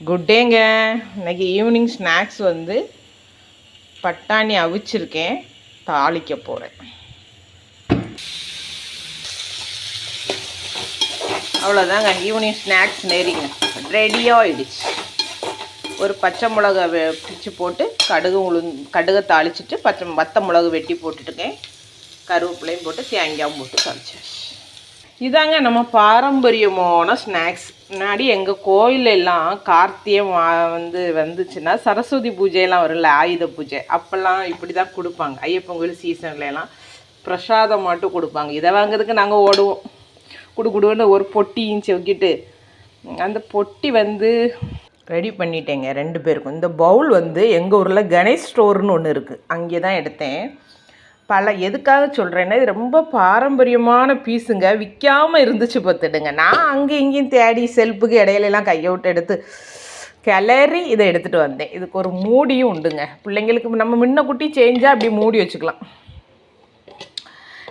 Good டேங்க இன்றைக்கி evening snacks வந்து பட்டாணி அவிச்சிருக்கேன். தாளிக்க போகிறேன் அவ்வளோதாங்க ஈவினிங் ஸ்நாக்ஸ் நெறிங்க ரெடியாக ஆயிடுச்சு. ஒரு பச்சை மிளகா பிச்சு போட்டு கடுகு உளுந் கடுகை தாளிச்சிட்டு பச்சை வத்த மிளகு வெட்டி போட்டுட்டுருக்கேன். கருவேப்பிலையும் போட்டு தேங்காயும் போட்டு தாளிச்சாச்சு. இதாங்க நம்ம பாரம்பரியமான ஸ்நாக்ஸ். முன்னாடி எங்கள் கோயிலெல்லாம் கார்த்தியம் கார்த்திகை மா வந்து வந்துச்சுன்னா சரஸ்வதி பூஜையெல்லாம் வரும்ல ஆயுத பூஜை. அப்போல்லாம் இப்படி தான் கொடுப்பாங்க. ஐயப்பன் கோயில் சீசன்லலாம் பிரசாதம் மட்டும் கொடுப்பாங்க. இதை வாங்குறதுக்கு நாங்கள் ஓடுவோம். குடு குடுன்னு ஒரு பொட்டியும் செவ்கிட்டு அந்த பொட்டி வந்து ரெடி பண்ணிட்டேங்க ரெண்டு பேருக்கும். இந்த பவுல் வந்து எங்கள் ஊரில் கணேஷ் ஸ்டோர்னு ஒன்று இருக்குது அங்கே தான் எடுத்தேன். பல எதுக்காக சொல்கிறேன்னா இது ரொம்ப பாரம்பரியமான பீஸுங்க. விற்காமல் இருந்துச்சு பார்த்துடுங்க. நான் அங்கே இங்கேயும் தேடி செல்ஃபுக்கு இடையிலலாம் கையை விட்டு எடுத்து கிளறி இதை எடுத்துகிட்டு வந்தேன். இதுக்கு ஒரு மூடியும் உண்டுங்க. பிள்ளைங்களுக்கு நம்ம முன்ன குட்டி சேஞ்சாக அப்படி மூடி வச்சுக்கலாம்.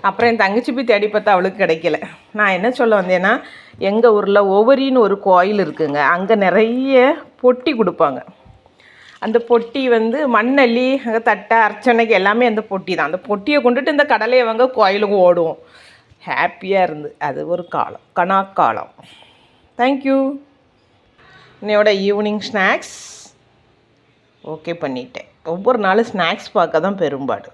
அப்புறம் என் தங்கச்சி போய் தேடி பார்த்தா அவளுக்கு கிடைக்கல. நான் என்ன சொல்ல வந்தேன்னா எங்கள் ஊரில் ஒவ்வொரின்னு ஒரு கோயில் இருக்குங்க. அங்கே நிறைய பொட்டி கொடுப்பாங்க. அந்த பொட்டி வந்து மண்ணள்ளி அங்கே தட்டை அர்ச்சனைக்கு எல்லாமே அந்த பொட்டி தான். அந்த பொட்டியை கொண்டுட்டு இந்த கடலையை வாங்க கோயிலுக்கு ஓடுவோம். ஹாப்பியாக இருந்து. அது ஒரு காலம். கணாக்காலம் தேங்க்யூ என்னையோட ஈவினிங் ஸ்நாக்ஸ் ஓகே பண்ணிட்டேன். ஒவ்வொரு நாளும் ஸ்நாக்ஸ் பார்க்க தான் பெரும்பாடு.